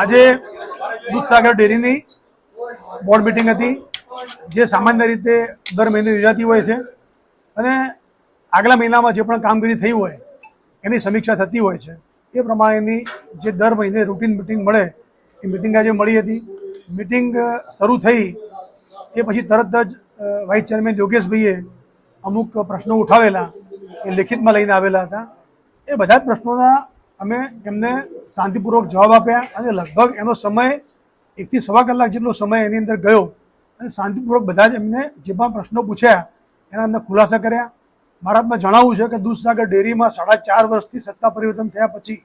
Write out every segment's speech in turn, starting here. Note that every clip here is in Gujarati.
આજે દૂધસાગર ડેરીની બોર્ડ મિટિંગ હતી, જે સામાન્ય રીતે દર મહિને યોજાતી હોય છે. અને આગલા મહિનામાં જે પણ કામગીરી થઈ હોય, એની સમીક્ષા થતી હોય છે. એ પ્રમાણેની જે દર મહિને રૂટીન મિટિંગ મળે, એ મિટિંગ આજે મળી હતી. મિટિંગ શરૂ થઈ, એ પછી તરત જ વાઇસ ચેરમેન યોગેશભાઈએ અમુક પ્રશ્નો ઉઠાવેલા, એ લેખિતમાં લઈને આવેલા હતા. એ બધા જ પ્રશ્નોના અમે એમને શાંતિપૂર્વક જવાબ આપ્યા અને લગભગ એનો સમય એકથી સવા કલાક જેટલો સમય એની અંદર ગયો અને શાંતિપૂર્વક બધા જ એમને જે પણ પ્રશ્નો પૂછ્યા એના અમને ખુલાસા કર્યા. હાથમાં જણાવવું છે કે દૂધસાગર ડેરીમાં સાડા ચાર વર્ષથી સત્તા પરિવર્તન થયા પછી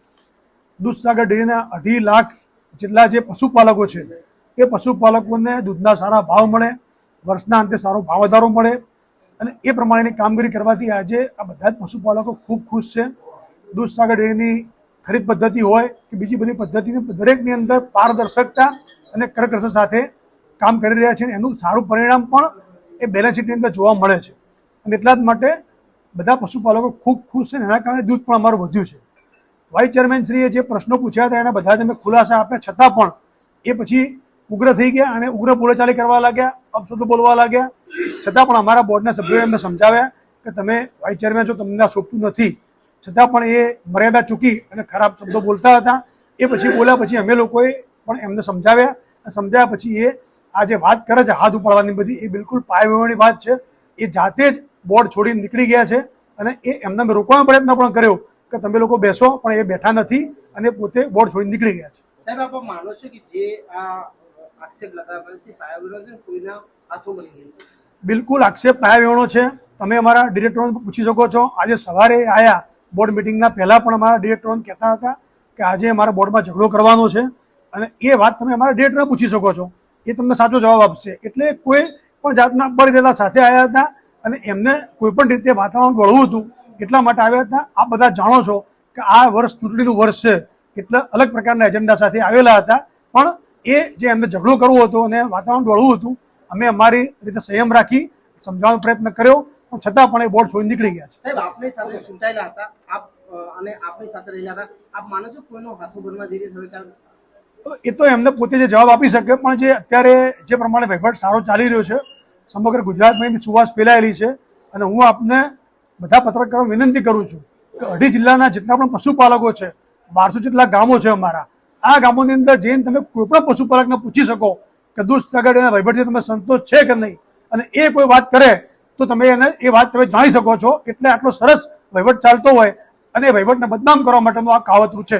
દૂધસાગર ડેરીના અઢી લાખ જેટલા જે પશુપાલકો છે, એ પશુપાલકોને દૂધના સારા ભાવ મળે, વર્ષના અંતે સારો ભાવ વધારો મળે અને એ પ્રમાણેની કામગીરી કરવાથી આજે આ બધા જ પશુપાલકો ખૂબ ખુશ છે. દૂધસાગર ડેરીની ખરીદ પદ્ધતિ હોય કે બીજી બધી પદ્ધતિની દરેકની અંદર પારદર્શકતા અને કરકસર સાથે કામ કરી રહ્યા છે એનું સારું પરિણામ પણ એ બેલેન્સ શીટની અંદર જોવા મળે છે. અને એટલા જ માટે બધા પશુપાલકો ખૂબ ખુશ છે એના કારણે દૂધ પણ અમારું વધ્યું છે. વાઇસ ચેરમેનશ્રીએ જે પ્રશ્નો પૂછ્યા હતા એના બધા જ અમે ખુલાસા આપ્યા. છતાં પણ એ પછી ઉગ્ર થઈ ગયા અને ઉગ્ર બોલેચાલી કરવા લાગ્યા અપશબ્દો બોલવા લાગ્યા. છતાં પણ અમારા બોર્ડના સભ્યોએ અમને સમજાવ્યા કે તમે વાઇસ ચેરમેન છો, તમને શોભતું નથી. છતાં પણ એ મર્યાદા ચૂકી અને ખરાબ શબ્દો બોલતા હતા. એ પછી બોલ્યા પછી અમે લોકોએ પણ એમને સમજાવ્યા અને સમજાવ્યા પછી એ આ જે વાત કરે છે હાથ ઉપાડવાની બધી એ બિલકુલ પાયવેવાની વાત છે. એ જાતે જ બોર્ડ છોડીને નીકળી ગયા છે અને એ એમને મેં રોકવાનો પ્રયત્ન પણ કર્યો કે તમે લોકો બેસો પણ એ બેઠા નથી અને પોતે બોર્ડ છોડીને નીકળી ગયા છે. સાહેબ આપ માનો છો કે જે આ આક્ષેપ લગાવ્યો છે પાયાવિનો છે કોઈના હાથો બની છે? બિલકુલ આક્ષેપ પાયાવેણો છે. તમે અમારા ડિરેક્ટરોને પૂછી શકો છો. આજે સવારે આયા બોર્ડ મિટિંગના પહેલાં પણ અમારા ડિરેક્ટરોને કહેતા હતા કે આજે અમારા બોર્ડમાં ઝઘડો કરવાનો છે અને એ વાત તમે અમારા ડિરેક્ટરને પૂછી શકો છો. એ તમને સાચો જવાબ આપશે. એટલે કોઈ પણ જાતના બળદેલા સાથે આવ્યા હતા અને એમને કોઈ પણ રીતે વાતાવરણ વળવું હતું એટલા માટે આવ્યા હતા. આ બધા જાણો છો કે આ વર્ષ ચૂંટણીનું વર્ષ છે. એટલે અલગ પ્રકારના એજન્ડા સાથે આવેલા હતા. પણ એ જે એમને ઝઘડો કરવો હતો અને વાતાવરણ વળવું હતું, અમે અમારી રીતે સંયમ રાખી સમજાવવાનો પ્રયત્ન કર્યો. પણ છતાં પણ એ બોર્ડ છોડી નીકળી ગયા છે. સાહેબ આપની સાથે ચૂંટાયેલા હતા. આપ અને આપની સાથે રહેલા હતા. આપ માનો છો કોઈનો હાથો બનવા જઈ રહ્યો એ તો એમને પોતે જે જવાબ આપી શકે પણ જે અત્યારે જે પ્રમાણે વહીવટ સારો ચાલી રહ્યો છે સમગ્ર ગુજરાતમાં સુવાસ ફેલાયેલી છે અને હું આપને બધા પત્રકારો વિનંતી કરું છું કે અઢી જિલ્લાના જેટલા પણ પશુપાલકો છે બારસો જેટલા ગામો છે અમારા આ ગામોની અંદર જઈને તમે કોઈ પણ પશુપાલકને પૂછી શકો કે દૂધ સગડ એના વહીવટથી તમે સંતોષ છે કે નહીં અને એ કોઈ વાત કરે તો તમે એને એ વાત તમે જાણી શકો છો એટલે આટલો સરસ વહીવટ ચાલતો હોય અને વહીવટને બદનામ કરવા માટેનું આ કાવતરું છે.